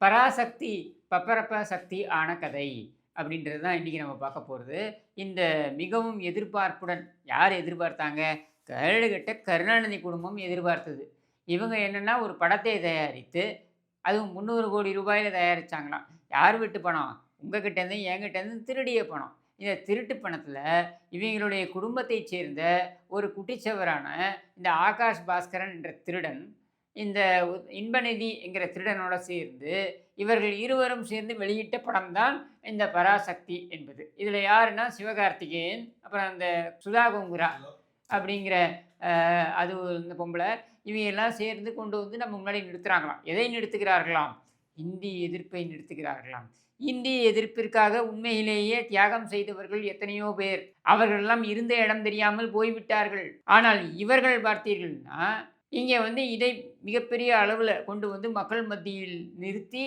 பராசக்தி பப்பரப்ப சக்தி ஆன கதை அப்படின்றது தான் இன்றைக்கி நம்ம பார்க்க போகிறது இந்த மிகவும் எதிர்பார்ப்புடன் யார் எதிர்பார்த்தாங்க? கரடுகட்ட கருணாநிதி குடும்பம் எதிர்பார்த்தது. இவங்க என்னென்னா ஒரு படத்தை தயாரித்து அதுவும் முந்நூறு கோடி ரூபாயில் தயாரித்தாங்களாம் யார் வீட்டு பணம்? உங்ககிட்டேருந்து என்கிட்டேருந்து திருடிய பணம். இந்த திருட்டு பணத்தில் இவங்களுடைய குடும்பத்தைச் சேர்ந்த ஒரு குட்டிச்சவரான இந்த ஆகாஷ் பாஸ்கரன் என்ற திருடன் இந்த இன்பநிதி என்கிற திருடனோட சேர்ந்து இவர்கள் இருவரும் சேர்ந்து வெளியிட்ட படம் தான் இந்த பராசக்தி என்பது. இதில் யாருன்னா சிவகார்த்திகேயன் அப்புறம் அந்த சுதா கோங்குரா அப்படிங்கிற அது இந்த பொம்பளை இவங்க எல்லாம் சேர்ந்து கொண்டு வந்து நம்ம முன்னாடி நிறுத்துறாங்களாம். எதை நிறுத்துகிறார்களாம்? இந்தி எதிர்ப்பை நிறுத்துகிறார்களாம். இந்தி எதிர்ப்பிற்காக உண்மையிலேயே தியாகம் செய்தவர்கள் எத்தனையோ பேர். அவர்கள் எல்லாம் இருந்த இடம் தெரியாமல் போய்விட்டார்கள். ஆனால் இவர்கள் பார்த்தீர்கள்னா இங்கே வந்து இதை மிகப்பெரிய அளவில் கொண்டு வந்து மக்கள் மத்தியில் நிறுத்தி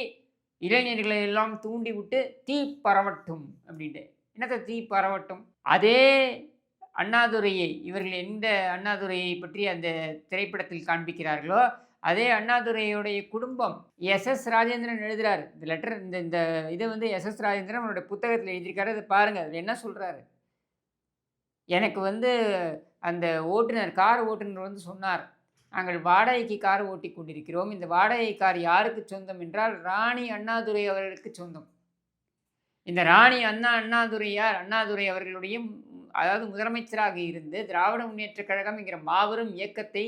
இளைஞர்களை எல்லாம் தூண்டி விட்டு தீ பரவட்டும் அப்படின்ட்டு. என்னத்தை தீ பரவட்டும்? அதே அண்ணாதுரையை இவர்கள் எந்த அண்ணாதுரையை பற்றி அந்த திரைப்படத்தில் காண்பிக்கிறார்களோ அதே அண்ணாதுரையுடைய குடும்பம் எஸ். எஸ். ராஜேந்திரன் எழுதுகிறார் இந்த லெட்டர் இந்த இந்த இதை வந்து எஸ். எஸ். ராஜேந்திரன் அவருடைய புத்தகத்தில் எழுதியிருக்காரு. அதை பாருங்கள் அதில் என்ன சொல்கிறாரு எனக்கு வந்து அந்த ஓட்டுநர் கார் ஓட்டுநர் வந்து சொன்னார். நாங்கள் வாடகைக்கு கார் ஓட்டி கொண்டிருக்கிறோம். இந்த வாடகை கார் யாருக்கு சொந்தம் என்றால் ராணி அண்ணாதுரை அவர்களுக்கு சொந்தம். இந்த ராணி அண்ணா அண்ணாதுரையார் அண்ணாதுரை அவர்களுடைய அதாவது முதலமைச்சராக இருந்து திராவிட முன்னேற்றக் கழகம் என்கிற மாபெரும் இயக்கத்தை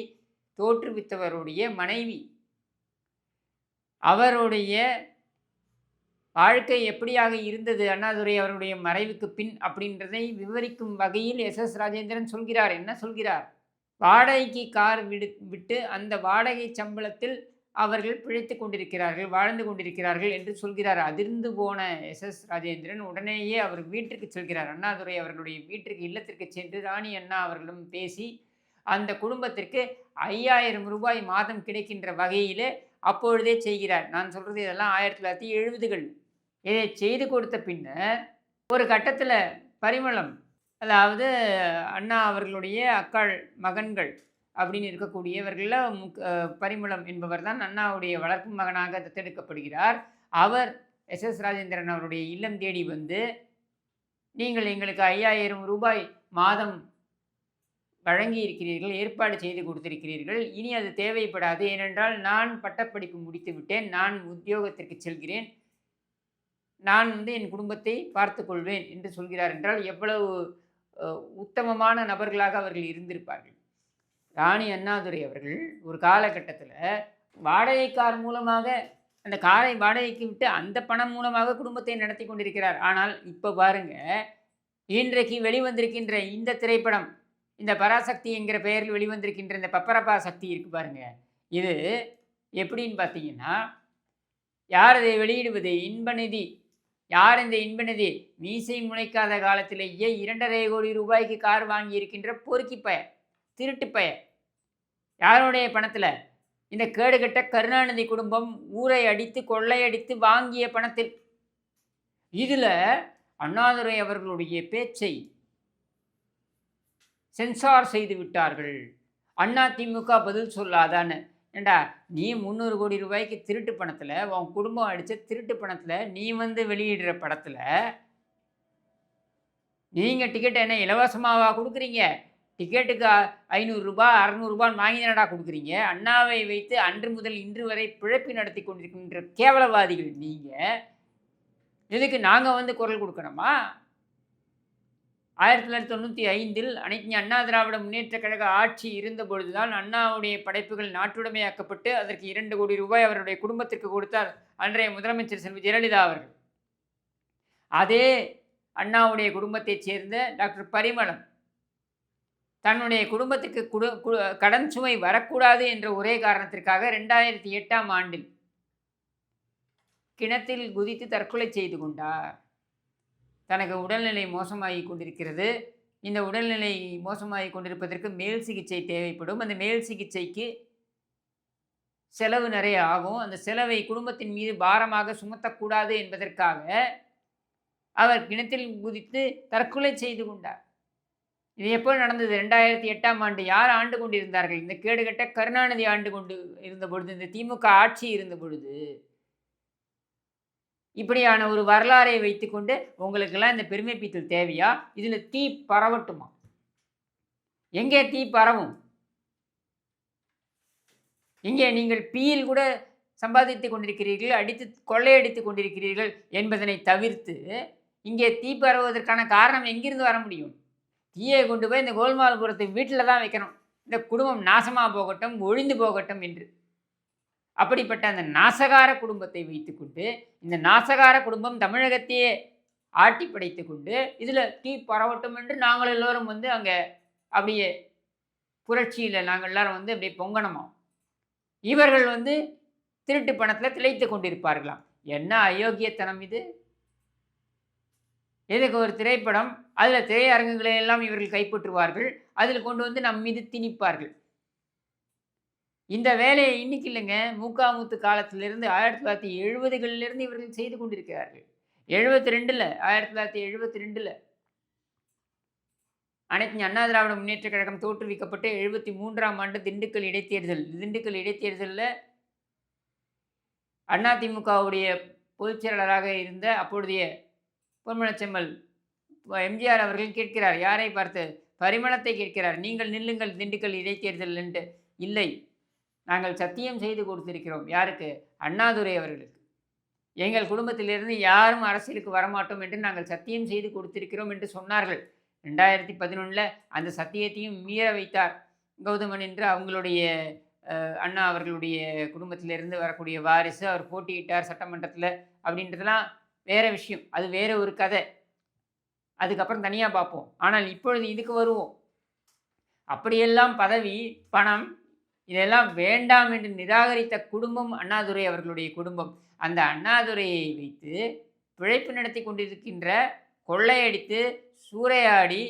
தோற்றுவித்தவருடைய மனைவி. அவருடைய வாழ்க்கை எப்படியாக இருந்தது? அண்ணாதுரை அவருடைய மறைவுக்கு பின் அப்படின்றதை விவரிக்கும் வகையில் எஸ் எஸ் ராஜேந்திரன் சொல்கிறார். என்ன சொல்கிறார்? வாடகைக்கு கார் விடு விட்டு அந்த வாடகை சம்பளத்தில் அவர்கள் பிழைத்து கொண்டிருக்கிறார்கள் வாழ்ந்து கொண்டிருக்கிறார்கள் என்று சொல்கிறார். அதிர்ந்து போன எஸ். எஸ். ராஜேந்திரன் உடனேயே அவர் வீட்டிற்கு செல்கிறார். அண்ணாதுரை அவர்களுடைய வீட்டிற்கு இல்லத்திற்கு சென்று ராணி அண்ணா அவர்களும் பேசி அந்த குடும்பத்திற்கு ஐயாயிரம் ரூபாய் மாதம் கிடைக்கின்ற வகையிலே அப்பொழுதே செய்கிறார். நான் சொல்கிறது இதெல்லாம் ஆயிரத்தி தொள்ளாயிரத்தி எழுபதுகள். இதை செய்து கொடுத்த பின்னர் ஒரு கட்டத்தில் பரிமளம் அதாவது அண்ணா அவர்களுடைய அக்காள் மகன்கள் அப்படின்னு இருக்கக்கூடியவர்களில் முக் பரிமளம் என்பவர் தான் அண்ணாவுடைய வளர்ப்பு மகனாக தத்தெடுக்கப்படுகிறார். அவர் எஸ். எஸ். ராஜேந்திரன் அவருடைய இல்லம் தேடி வந்து நீங்கள் எங்களுக்கு ஐயாயிரம் ரூபாய் மாதம் வழங்கி இருக்கிறீர்கள் ஏற்பாடு செய்து கொடுத்திருக்கிறீர்கள். இனி அது தேவைப்படாது. ஏனென்றால் நான் பட்டப்படிப்பு முடித்து விட்டேன். நான் உத்தியோகத்திற்கு செல்கிறேன். நான் வந்து என் குடும்பத்தை பார்த்துக்கொள்வேன் என்று சொல்கிறார் என்றால் எவ்வளவு உத்தமமான நபர்களாக அவர்கள் இருந்திருப்பார்கள். ராணி அண்ணாதுரை அவர்கள் ஒரு காலகட்டத்தில் வாடகைக்கார் மூலமாக அந்த காரை வாடகைக்கு விட்டு அந்த பணம் மூலமாக குடும்பத்தை நடத்தி கொண்டிருக்கிறார். ஆனால் இப்போ பாருங்க இன்றைக்கு வெளிவந்திருக்கின்ற இந்த திரைப்படம் இந்த பராசக்தி என்கிற பெயரில் வெளிவந்திருக்கின்ற இந்த பப்பரப்பா சக்தி இருக்கு பாருங்க. இது எப்படின்னு பார்த்தீங்கன்னா யார் அதை வெளியிடுவது? இன்பநிதி யார் இந்த இன்பநிதி? மீசை முளைக்காத காலத்திலேயே இரண்டரை கோடி ரூபாய்க்கு கார் வாங்கி இருக்கின்ற பொறுக்கி பய திருட்டு பய யாருடைய பணத்தில்? இந்த கேடுகட்ட கருணாநிதி குடும்பம் ஊரை அடித்து கொள்ளையடித்து வாங்கிய பணத்தில். இதில் அண்ணாதுரை அவர்களுடைய பேச்சை சென்சார் செய்து விட்டார்கள். அண்ணா திமுக பதில் சொல்லாதான்னு. ஏண்டா நீ முந்நூறு கோடி ரூபாய்க்கு திருட்டு பணத்தில் உன் குடும்பம் அடித்த திருட்டு பணத்தில் நீ வந்து வெளியிடுற படத்தில் நீங்கள் டிக்கெட் என்ன இலவசமாவா கொடுக்குறீங்க? டிக்கெட்டுக்கு ஐநூறுரூபா அறநூறுபான்னு வாங்கி தானடா கொடுக்குறீங்க? அண்ணாவை வைத்து அன்று முதல் இன்று வரை பிழைப்பு நடத்தி கொண்டிருக்கின்ற கேவலவாதிகள் நீங்கள் இதுக்கு நாங்கள் வந்து குரல் கொடுக்கணுமா? ஆயிரத்தி தொள்ளாயிரத்தி தொண்ணூற்றி ஐந்தில் அனைத்து அண்ணா திராவிட முன்னேற்ற கழக ஆட்சி இருந்த பொழுதுதான் அண்ணாவுடைய படைப்புகள் நாட்டுடைமையாக்கப்பட்டு அதற்கு இரண்டு கோடி ரூபாய் அவருடைய குடும்பத்திற்கு கொடுத்தார் அன்றைய முதலமைச்சர் செல்வி ஜெயலலிதா அவர்கள். அதே அண்ணாவுடைய குடும்பத்தைச் சேர்ந்த டாக்டர் பரிமளம் தன்னுடைய குடும்பத்துக்கு குடு கு- கடன் சுமை வரக்கூடாது என்ற ஒரே காரணத்திற்காக ரெண்டாயிரத்தி எட்டாம் ஆண்டில் கிணத்தில் குதித்து தற்கொலை செய்து கொண்டார். தனக்கு உடல்நிலை மோசமாகி கொண்டிருக்கிறது. இந்த உடல்நிலை மோசமாகி கொண்டிருப்பதற்கு மேல் சிகிச்சை தேவைப்படும். அந்த மேல் சிகிச்சைக்கு செலவு நிறைய ஆகும். அந்த செலவை குடும்பத்தின் மீது பாரமாக சுமத்தக்கூடாது என்பதற்காக அவர் கிணத்தில் குதித்து தற்கொலை செய்து கொண்டார். இது எப்போ நடந்தது? ரெண்டாயிரத்தி எட்டாம் ஆண்டு யார் ஆண்டு கொண்டிருந்தார்கள்? இந்த கேடுகட்ட கருணாநிதி ஆண்டு கொண்டு இருந்த பொழுது இந்த திமுக ஆட்சி இருந்த பொழுது இப்படியான ஒரு வரலாறை வைத்துக்கொண்டு உங்களுக்கெல்லாம் இந்த பெருமை பீத்தல் தேவையா? இதில் தீ பரவட்டுமா? எங்கே தீ பரவும்? இங்கே நீங்கள் பீயில் கூட சம்பாதித்து கொண்டிருக்கிறீர்கள் அடித்து கொள்ளையடித்து கொண்டிருக்கிறீர்கள் என்பதனை தவிர்த்து இங்கே தீ பரவுவதற்கான காரணம் எங்கிருந்து வர முடியும்? தீயை கொண்டு போய் இந்த கோல்மால்புரத்தை வீட்டில் தான் வைக்கணும். இந்த குடும்பம் நாசமாக போகட்டும் ஒழிந்து போகட்டும் என்று. அப்படிப்பட்ட அந்த நாசகார குடும்பத்தை வைத்துக்கொண்டு இந்த நாசகார குடும்பம் தமிழகத்தையே ஆட்டி படைத்து கொண்டு இதில் தீ பரவட்டும் என்று நாங்கள் எல்லோரும் வந்து அங்கே அப்படியே புரட்சியில் நாங்கள் எல்லாரும் வந்து அப்படியே பொங்கணுமா இவர்கள் வந்து திருட்டு பணத்தில் திளைத்து கொண்டிருப்பார்களாம். என்ன அயோக்கியத்தனம் இது? எதுக்கு ஒரு திரைப்படம்? அதில் திரையரங்குகளை எல்லாம் இவர்கள் கைப்பற்றுவார்கள். அதில் கொண்டு வந்து நம் மீது திணிப்பார்கள். இந்த வேலையை இன்னைக்கு இல்லைங்க. மூக்காமுத்து காலத்திலிருந்து ஆயிரத்தி தொள்ளாயிரத்தி எழுபதுகளிலிருந்து இவர்கள் செய்து கொண்டிருக்கிறார்கள். எழுபத்தி ரெண்டில் ஆயிரத்தி தொள்ளாயிரத்தி எழுபத்தி ரெண்டில் அனைத்து அண்ணா திராவிட முன்னேற்ற கழகம் தோற்றுவிக்கப்பட்டு எழுபத்தி மூன்றாம் ஆண்டு திண்டுக்கல் இடைத்தேர்தல். திண்டுக்கல் இடைத்தேர்தலில் அதிமுகவுடைய பொதுச் செயலாளராக இருந்த அப்பொழுதைய பொன்மலச்செம்மல் எம்ஜிஆர் அவர்கள் கேட்கிறார். யாரை பார்த்து? பரிமளத்தை கேட்கிறார். நீங்கள் நில்லுங்கள் திண்டுக்கல் இடைத்தேர்தல் என்று. இல்லை. நாங்கள் சத்தியம் செய்து கொடுத்திருக்கிறோம். யாருக்கு? அண்ணாதுரை அவர்களுக்கு. எங்கள் குடும்பத்திலிருந்து யாரும் அரசியலுக்கு வரமாட்டோம் என்று நாங்கள் சத்தியம் செய்து கொடுத்திருக்கிறோம் என்று சொன்னார்கள். ரெண்டாயிரத்தி பதினொன்றில் அந்த சத்தியத்தையும் மீற வைத்தார். கௌதமன் என்று அவங்களுடைய அண்ணா அவர்களுடைய குடும்பத்திலிருந்து வரக்கூடிய வாரிசு அவர் போட்டியிட்டார் சட்டமன்றத்தில் அப்படின்றதெல்லாம் வேறு விஷயம். அது வேறு ஒரு கதை. அதுக்கப்புறம் தனியாக பார்ப்போம். ஆனால் இப்பொழுது இதுக்கு வருவோம். அப்படியெல்லாம் பதவி பணம் இதெல்லாம் வேண்டாம் என்று நிராகரித்த குடும்பம் அண்ணாதுரை அவர்களுடைய குடும்பம். அந்த அண்ணாதுரையை வைத்து பிழைப்பு நடத்தி கொண்டிருக்கின்ற கொள்ளையடித்து சூறையாடி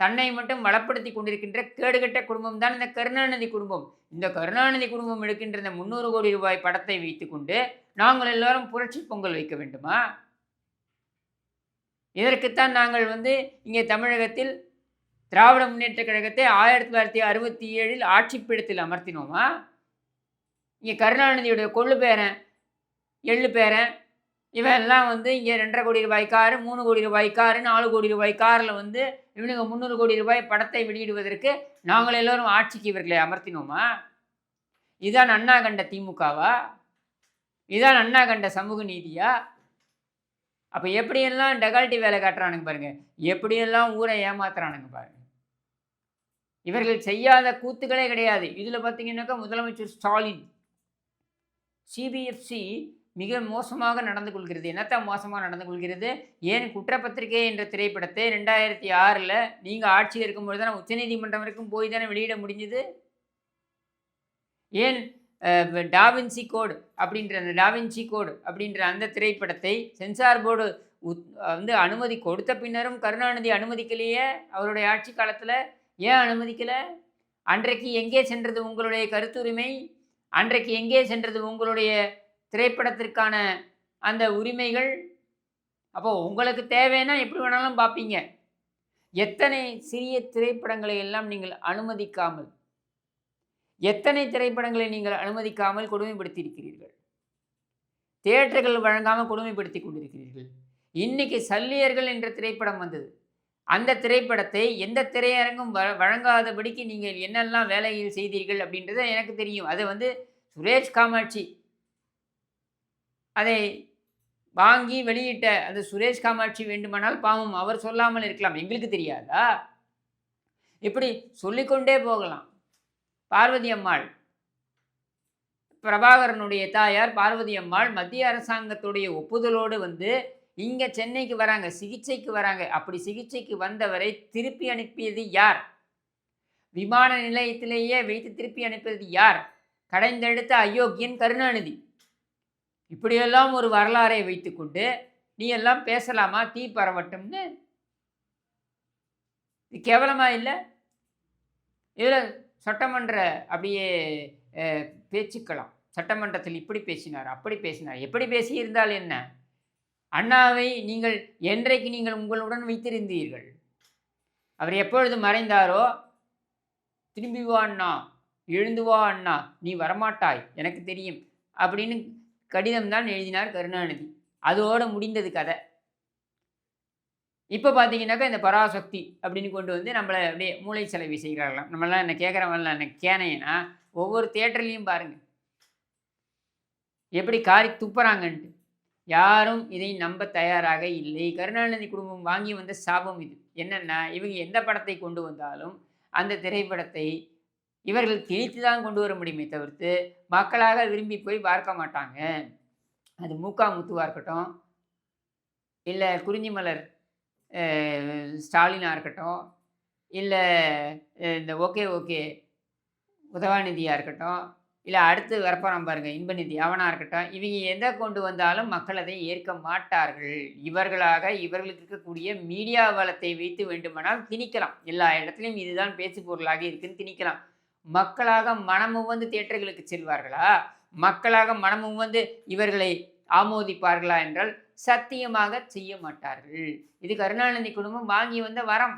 தன்னை மட்டும் வளப்படுத்தி கொண்டிருக்கின்ற கேடுகட்ட குடும்பம் தான் இந்த கருணாநிதி குடும்பம். இந்த கருணாநிதி குடும்பம் எடுக்கின்ற இந்த முந்நூறு கோடி ரூபாய் படத்தை வைத்துக்கொண்டு நாங்கள் எல்லாரும் புரட்சி பொங்கல் வைக்க வேண்டுமா? இதற்குத்தான் நாங்கள் வந்து இங்கே தமிழகத்தில் திராவிட முன்னேற்ற கழகத்தை ஆயிரத்தி தொள்ளாயிரத்தி அறுபத்தி ஏழில் ஆட்சிப்பிடத்தில் அமர்த்தினோமா? இங்கே கருணாநிதியுடைய கொள்ளு பேரன் எள்ளு பேரன் இவன் எல்லாம் வந்து இங்கே ரெண்டரை கோடி ரூபாய் காரு மூணு கோடி ரூபாய் காரு நாலு கோடி ரூபாய் காரில் வந்து இவனுங்க முந்நூறு கோடி ரூபாய் படத்தை வெளியிடுவதற்கு நாங்கள் எல்லோரும் ஆட்சிக்கு இவர்களை அமர்த்தினோமா? இதான் அண்ணா கண்ட திமுகவா? இதான் அண்ணா கண்ட சமூக நீதியா? அப்போ எப்படியெல்லாம் டெகால்ட்டி வேலை காட்டுறானுங்க பாருங்கள் எப்படியெல்லாம் ஊரை ஏமாத்துறானுங்க பாருங்கள் இவர்கள் செய்யாத கூத்துக்களே கிடையாது. இதில் பார்த்தீங்கன்னாக்கா முதலமைச்சர் ஸ்டாலின் சிபிஎஃப்சி மிக மோசமாக நடந்து கொள்கிறது. என்னத்தான் மோசமாக நடந்து கொள்கிறது? ஏன் குற்றப்பத்திரிகை என்ற திரைப்படத்தை ரெண்டாயிரத்தி ஆறில் நீங்கள் ஆட்சியில் இருக்கும்பொழுது தானே உச்சநீதிமன்றம் வரைக்கும் போய் தானே வெளியிட முடிஞ்சது? ஏன் டாவின்சி கோடு அப்படின்ற அந்த டாவின்சி கோடு அப்படின்ற அந்த திரைப்படத்தை சென்சார் போர்டு வந்து அனுமதி கொடுத்த பின்னரும் கருணாநிதி அனுமதிக்கலையே அவருடைய ஆட்சி காலத்தில்? ஏன் அனுமதிக்கலை? அன்றைக்கு எங்கே சென்றது உங்களுடைய கருத்துரிமை? அன்றைக்கு எங்கே சென்றது உங்களுடைய திரைப்படத்திற்கான அந்த உரிமைகள்? அப்போது உங்களுக்கு தேவைன்னா எப்படி வேணாலும் பார்ப்பீங்க. எத்தனை சிறிய திரைப்படங்களை எல்லாம் நீங்கள் அனுமதிக்காமல் எத்தனை திரைப்படங்களை நீங்கள் அனுமதிக்காமல் கொடுமைப்படுத்தியிருக்கிறீர்கள்? தியேட்டர்கள் வழங்காமல் கொடுமைப்படுத்தி கொண்டிருக்கிறீர்கள். இன்னைக்கு சல்லியர்கள் என்ற திரைப்படம் வந்தது. அந்த திரைப்படத்தை எந்த திரையரங்கும் வ வழங்காதபடிக்கு நீங்கள் என்னெல்லாம் வேலையில் செய்தீர்கள் அப்படின்றத எனக்கு தெரியும். அதை வந்து சுரேஷ் காமாட்சி அதை வாங்கி வெளியிட்ட அந்த சுரேஷ் காமாட்சி வேண்டுமானால் பாவம் அவர் சொல்லாமல் இருக்கலாம். எங்களுக்கு தெரியாதா? இப்படி சொல்லிக்கொண்டே போகலாம். பார்வதி அம்மாள். பிரபாகரனுடைய தாயார் பார்வதி அம்மாள் மத்திய அரசாங்கத்துடைய ஒப்புதலோடு வந்து இங்கே சென்னைக்கு வராங்க சிகிச்சைக்கு வராங்க. அப்படி சிகிச்சைக்கு வந்தவரை திருப்பி அனுப்பியது யார்? விமான நிலையத்திலேயே வைத்து திருப்பி அனுப்பியது யார்? கடைந்தெடுத்த அயோக்கியன் கருணாநிதி. இப்படியெல்லாம் ஒரு வரலாறை வைத்துக்கொண்டு நீ எல்லாம் பேசலாமா? தீ பரவட்டும்னு. இது கேவலமா இல்லை? இதில் சட்டமன்ற அப்படியே பேச்சுக்கலாம். சட்டமன்றத்தில் இப்படி பேசினார் அப்படி பேசினார். எப்படி பேசியிருந்தால் என்ன? அண்ணாவை நீங்கள் என்றைக்கு நீங்கள் உங்களுடன் வைத்திருந்தீர்கள்? அவர் எப்பொழுது மறைந்தாரோ? திரும்பி வா அண்ணா. எழுந்து வா அண்ணா. நீ வரமாட்டாய். எனக்கு தெரியும். அப்படின்னு கடிதம் தான் எழுதினார் கருணாநிதி. அதோட முடிந்தது கதை. இப்போ பார்த்தீங்கன்னாக்கா இந்த பராசக்தி அப்படின்னு கொண்டு வந்து நம்மளை அப்படியே மூளை செலவி செய்கிறார்களாம். நம்மளாம் என்ன கேட்குறவங்கள என்ன கேனையனா ஒவ்வொரு தேட்டர்லேயும் பாருங்கள் எப்படி காரி துப்புறாங்கன்ட்டு. யாரும் இதை நம்ப தயாராக இல்லை. கருணாநிதி குடும்பம் வாங்கி வந்த சாபம் இது. என்னென்னா இவங்க எந்த படத்தை கொண்டு வந்தாலும் அந்த திரைப்படத்தை இவர்கள் திணித்து தான் கொண்டு வர முடியுமே தவிர்த்து மக்களாக விரும்பி போய் பார்க்க மாட்டாங்க. அது மூக்கா முத்துவாக இருக்கட்டும் இல்லை குறிஞ்சிமலர் ஸ்டாலினாக இருக்கட்டும் இல்லை இந்த ஓகே ஓகே உதவாநிதியாக இருக்கட்டும் இல்லை அடுத்து வரப்போகிறான் பாருங்கள் இன்பநிதி. அவனாக இருக்கட்டும் இவங்க எதை கொண்டு வந்தாலும் மக்கள் அதை ஏற்க மாட்டார்கள். இவர்களாக இவர்களுக்கு இருக்கக்கூடிய மீடியா வளத்தை வைத்து வேண்டுமானால் திணிக்கலாம். எல்லா இடத்துலையும் இதுதான் பேசு பொருளாக இருக்குன்னு திணிக்கலாம். மக்களாக மனமும் வந்து தியேட்டர்களுக்கு செல்வார்களா? மக்களாக மனமும் வந்து இவர்களை ஆமோதிப்பார்களா என்றால் சத்தியமாக செய்ய மாட்டார்கள். இது கருணாநிதி குடும்பம் வாங்கி வந்த வரம்.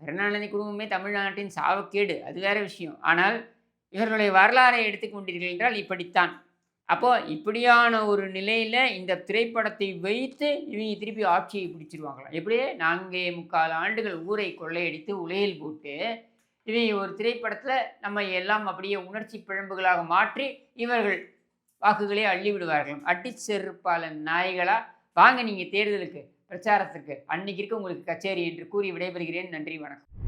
கருணாநிதி குடும்பமே தமிழ்நாட்டின் சாவக்கேடு அது வேற விஷயம். ஆனால் இவர்களுடைய வரலாறை எடுத்துக்கொண்டீர்கள் என்றால் இப்படித்தான். அப்போது இப்படியான ஒரு நிலையில் இந்த திரைப்படத்தை வைத்து இவங்க திருப்பி ஆட்சியை பிடிச்சிருவாங்களாம் எப்படியே நான்கே முக்கால் ஆண்டுகள் ஊரை கொள்ளையடித்து உலையில் போட்டு இவங்க ஒரு திரைப்படத்தில் நம்ம எல்லாம் அப்படியே உணர்ச்சி பிழம்புகளாக மாற்றி இவர்கள் வாக்குகளை அள்ளி விடுவார்கள். அட்டி நாய்களாக வாங்க நீங்கள் தேர்தலுக்கு பிரச்சாரத்திற்கு அன்னைக்கு இருக்க உங்களுக்கு கச்சேரி என்று கூறி விடைபெறுகிறேன். நன்றி வணக்கம்.